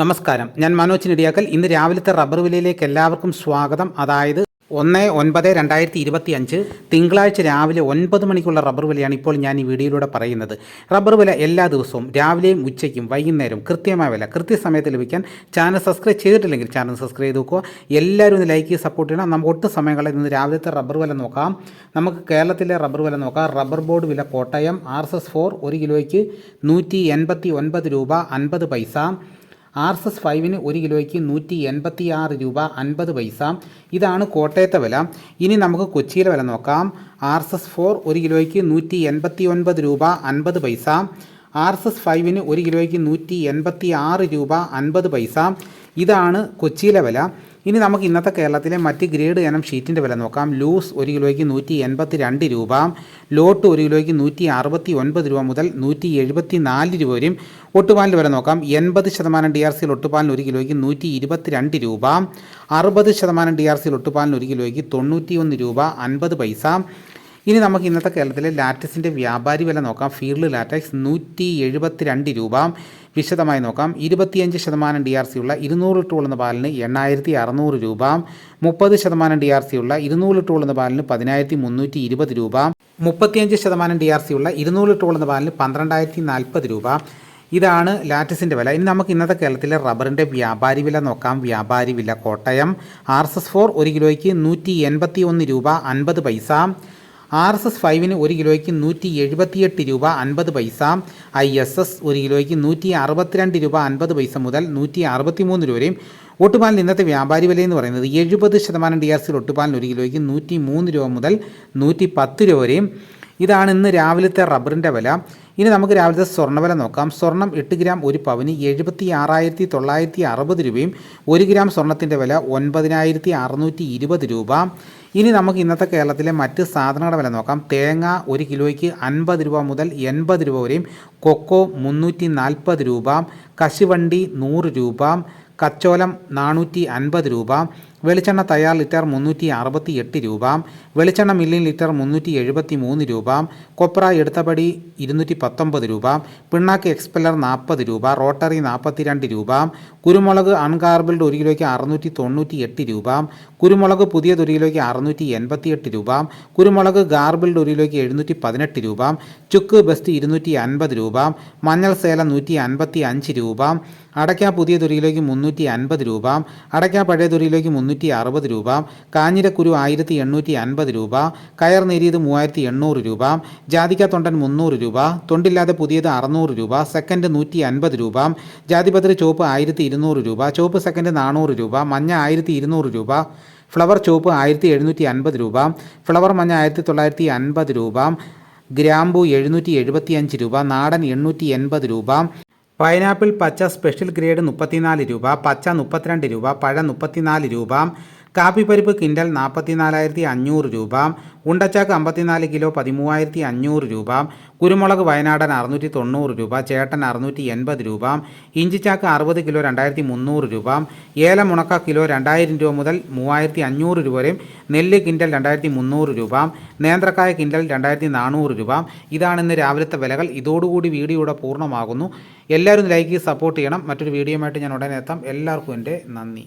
നമസ്കാരം. ഞാൻ മനോജ് നെടിയാക്കൽ. ഇന്ന് രാവിലത്തെ റബ്ബർ വിലയിലേക്ക് എല്ലാവർക്കും സ്വാഗതം. അതായത് ഒന്ന് ഒൻപത് രണ്ടായിരത്തി ഇരുപത്തി അഞ്ച് തിങ്കളാഴ്ച രാവിലെ ഒൻപത് മണിക്കുള്ള റബ്ബർ വിലയാണ് ഇപ്പോൾ ഞാൻ ഈ വീഡിയോയിലൂടെ പറയുന്നത്. റബ്ബർ വില എല്ലാ ദിവസവും രാവിലെയും ഉച്ചയ്ക്കും വൈകുന്നേരം കൃത്യമായ വില കൃത്യസമയത്ത് ലഭിക്കാൻ ചാനൽ സബ്സ്ക്രൈബ് ചെയ്തിട്ടില്ലെങ്കിൽ ചാനൽ സബ്സ്ക്രൈബ് ചെയ്ത് നോക്കുക. എല്ലാവരും ഒന്ന് ലൈക്ക് ചെയ്ത് സപ്പോർട്ട് ചെയ്യണം. നമുക്ക് ഒട്ടും സമയങ്ങളിൽ ഇന്ന് രാവിലത്തെ റബ്ബർ വില നോക്കാം. നമുക്ക് കേരളത്തിലെ റബ്ബർ വില നോക്കാം. റബ്ബർ ബോർഡ് വില Kottayam R S S four ഒരു കിലോയ്ക്ക് നൂറ്റി എൺപത്തി ഒൻപത് രൂപ അൻപത് പൈസ. ആർ എസ് എസ് ഫൈവിന് ഒരു കിലോയ്ക്ക് നൂറ്റി എൺപത്തി ആറ് രൂപ അൻപത് പൈസ. ഇതാണ് കോട്ടയത്തെ വില. ഇനി നമുക്ക് കൊച്ചിയിലെ വില നോക്കാം. ആർ എസ് എസ് ഫോർ ഒരു കിലോയ്ക്ക് നൂറ്റി എൺപത്തി ഒൻപത് രൂപ അൻപത് പൈസ. ആർ എസ് എസ് ഫൈവിന് ഒരു കിലോയ്ക്ക് നൂറ്റി എൺപത്തി ആറ് രൂപ അൻപത് പൈസ. ഇതാണ് കൊച്ചിയിലെ വില. ഇനി നമുക്ക് ഇന്നത്തെ കേരളത്തിലെ മറ്റ് ഗ്രേഡ് ഇനം ഷീറ്റിന്റെ വില നോക്കാം. ലൂസ് ഒരു കിലോയ്ക്ക് നൂറ്റി എൺപത്തി രണ്ട് രൂപ ലോട്ട് ഒരു കിലോയ്ക്ക് നൂറ്റി അറുപത്തി ഒൻപത് രൂപ മുതൽ നൂറ്റി എഴുപത്തി നാല് രൂപ വരെയും ഒട്ടുപാലിന്റെ വില നോക്കാം. എൺപത് ശതമാനം ഡി ആർ സിയിൽ ഒട്ടുപാലിന് ഒരു കിലോയ്ക്ക് നൂറ്റി ഇരുപത്തി രണ്ട് രൂപ അറുപത് ശതമാനം ഡി ആർ സിയിൽ ഒട്ടുപാലിന് ഒരു കിലോയ്ക്ക് തൊണ്ണൂറ്റി ഒന്ന് രൂപ അൻപത് പൈസ ഇനി നമുക്ക് ഇന്നത്തെ കേരളത്തിലെ ലാറ്റക്സിന്റെ വ്യാപാരി വില നോക്കാം. ഫീൽഡ് ലാറ്റക്സ് നൂറ്റി എഴുപത്തി രണ്ട് രൂപ. വിശദമായി നോക്കാം. ഇരുപത്തിയഞ്ച് ശതമാനം ഡി ആർ സി ഉള്ള ഇരുന്നൂറ് ടൂൾ എന്ന പാലിന് എണ്ണായിരത്തി അറുന്നൂറ് രൂപ. മുപ്പത് ശതമാനം ഡി ആർ സി ഉള്ള ഇരുന്നൂറ് ടൂൾ എന്ന പാലിന് പതിനായിരത്തി മുന്നൂറ്റി ഇരുപത് രൂപ. മുപ്പത്തിയഞ്ച് ശതമാനം ഡി ആർ സി ഉള്ള ഇരുന്നൂറ് ടൂൾ എന്ന പാലിന് പന്ത്രണ്ടായിരത്തി നാൽപ്പത് രൂപ. ഇതാണ് ലാറ്റസിന്റെ വില. ഇനി നമുക്ക് ഇന്നത്തെ കേരളത്തിലെ റബ്ബറിന്റെ വ്യാപാരി വില നോക്കാം. വ്യാപാരി വില Kottayam. R S S four ഒരു കിലോയ്ക്ക് നൂറ്റി എൺപത്തി ഒന്ന് രൂപ അൻപത് പൈസ. ആർ എസ് എസ് ഫൈവിന് ഒരു കിലോയ്ക്ക് നൂറ്റി എഴുപത്തിയെട്ട് രൂപ അൻപത് പൈസ ഐ എസ് എസ് ഒരു കിലോയ്ക്ക് നൂറ്റി അറുപത്തിരണ്ട് രൂപ അൻപത് പൈസ മുതൽ നൂറ്റി അറുപത്തി മൂന്ന് രൂപ വരെയും ഒട്ടുപാലിന് ഇന്നത്തെ വ്യാപാരി വില എന്ന് പറയുന്നത് എഴുപത് ശതമാനം ഡി ആർ സിയിൽ ഒട്ടുപാലിന് ഒരു കിലോയ്ക്ക് നൂറ്റി മൂന്ന് രൂപ മുതൽ നൂറ്റി പത്ത് രൂപ വരെയും. ഇതാണ് ഇന്ന് രാവിലത്തെ റബ്ബറിന്റെ വില. ഇനി നമുക്ക് രാവിലത്തെ സ്വർണവില നോക്കാം. സ്വർണം എട്ട് ഗ്രാം ഒരു പവന് എഴുപത്തി ആറായിരത്തി തൊള്ളായിരത്തി അറുപത് രൂപയും ഒരു ഗ്രാം സ്വർണത്തിന്റെ വില ഒൻപതിനായിരത്തി അറുന്നൂറ്റി ഇരുപത് രൂപ. ഇനി നമുക്ക് ഇന്നത്തെ കേരളത്തിലെ മറ്റ് സാധനങ്ങളുടെ വില നോക്കാം. തേങ്ങ ഒരു കിലോയ്ക്ക് അൻപത് രൂപ മുതൽ എൺപത് രൂപ വരെയും കൊക്കോ മുന്നൂറ്റി നാൽപ്പത് രൂപ കശുവണ്ടി നൂറ് രൂപ കച്ചോലം നാനൂറ്റി അൻപത് രൂപ വെളിച്ചെണ്ണ തയ്യാർ ലിറ്റർ മുന്നൂറ്റി അറുപത്തി എട്ട് രൂപ വെളിച്ചെണ്ണ മില്ലിൻ ലിറ്റർ മുന്നൂറ്റി എഴുപത്തി മൂന്ന് രൂപ കൊപ്ര എടുത്തപടി ഇരുന്നൂറ്റി പത്തൊമ്പത് രൂപ പിണ്ണാക്ക് എക്സ്പെല്ലർ നാൽപ്പത് രൂപ റോട്ടറി നാൽപ്പത്തി രണ്ട് രൂപ കുരുമുളക് അൺകാർബിൾഡ് ഒരു കിലോയ്ക്ക് അറുന്നൂറ്റി തൊണ്ണൂറ്റി എട്ട് രൂപ കുരുമുളക് പുതിയത് ഒരു കിലോയ്ക്ക് അറുന്നൂറ്റി എൺപത്തി എട്ട് രൂപ കുരുമുളക് ഗാർബിൾഡ് ഒരു കിലോയ്ക്ക് എഴുന്നൂറ്റി പതിനെട്ട് രൂപ ചുക്ക് ബെസ്റ്റ് ഇരുന്നൂറ്റി അൻപത് രൂപ മഞ്ഞൾ സേല നൂറ്റി അൻപത്തി അഞ്ച് രൂപ അടയ്ക്ക പുതിയ തുരിയിലേക്ക് മുന്നൂറ്റി അൻപത് രൂപ അടയ്ക്ക പഴയതുരയിലേക്ക് മുന്നൂറ്റി അറുപത് രൂപ കാഞ്ഞിരക്കുരു ആയിരത്തി എണ്ണൂറ്റി അൻപത് രൂപ കയർ നേരിയത് മൂവായിരത്തി എണ്ണൂറ് രൂപ ജാതിക്ക തൊണ്ടൻ മുന്നൂറ് രൂപ തൊണ്ടില്ലാതെ പുതിയത് അറുന്നൂറ് രൂപ സെക്കൻഡ് നൂറ്റി അൻപത് രൂപ ജാതിപത്രി ചോപ്പ് ആയിരത്തി ഇരുന്നൂറ് രൂപ ചോപ്പ് സെക്കൻഡ് നാനൂറ് രൂപ മഞ്ഞ ആയിരത്തി ഇരുന്നൂറ് രൂപ ഫ്ലവർ ചോപ്പ് ആയിരത്തി എഴുന്നൂറ്റി അൻപത് രൂപ ഫ്ലവർ മഞ്ഞ ആയിരത്തി തൊള്ളായിരത്തി അൻപത് രൂപ ഗ്രാമ്പു എഴുന്നൂറ്റി എഴുപത്തി അഞ്ച് രൂപ നാടൻ എണ്ണൂറ്റി എൺപത് രൂപ പൈനാപ്പിൾ പച്ച സ്പെഷ്യൽ ഗ്രേഡ് മുപ്പത്തിനാല് രൂപ പച്ച മുപ്പത്തിരണ്ട് രൂപ പഴം മുപ്പത്തിനാല് രൂപ കാപ്പിപ്പരിപ്പ് കിൻഡൽ നാൽപ്പത്തിനാലായിരത്തി അഞ്ഞൂറ് രൂപ ഉണ്ടച്ചാക്ക് അമ്പത്തിനാല് കിലോ പതിമൂവായിരത്തി അഞ്ഞൂറ് രൂപ കുരുമുളക് വയനാടൻ അറുന്നൂറ്റി തൊണ്ണൂറ് രൂപ ചേട്ടൻ അറുന്നൂറ്റി എൺപത് രൂപ ഇഞ്ചിച്ചാക്ക് അറുപത് കിലോ രണ്ടായിരത്തി മുന്നൂറ് രൂപ ഏലം ഉണക്ക കിലോ രണ്ടായിരം രൂപ മുതൽ മൂവായിരത്തി അഞ്ഞൂറ് രൂപ വരെയും നെല്ല് കിൻഡൽ രണ്ടായിരത്തി മുന്നൂറ് രൂപ നേന്ത്രക്കായ കിൻഡൽ രണ്ടായിരത്തി നാനൂറ് രൂപ. ഇതാണ് ഇന്ന് രാവിലത്തെ വിലകൾ. ഇതോടുകൂടി വീഡിയോ ഇവിടെ പൂർണമാകുന്നു. എല്ലാവരും ലൈക്ക് സപ്പോർട്ട് ചെയ്യണം. മറ്റൊരു വീഡിയോയുമായിട്ട് ഞാൻ ഉടനെ എത്താം. എല്ലാവർക്കും എന്റെ നന്ദി.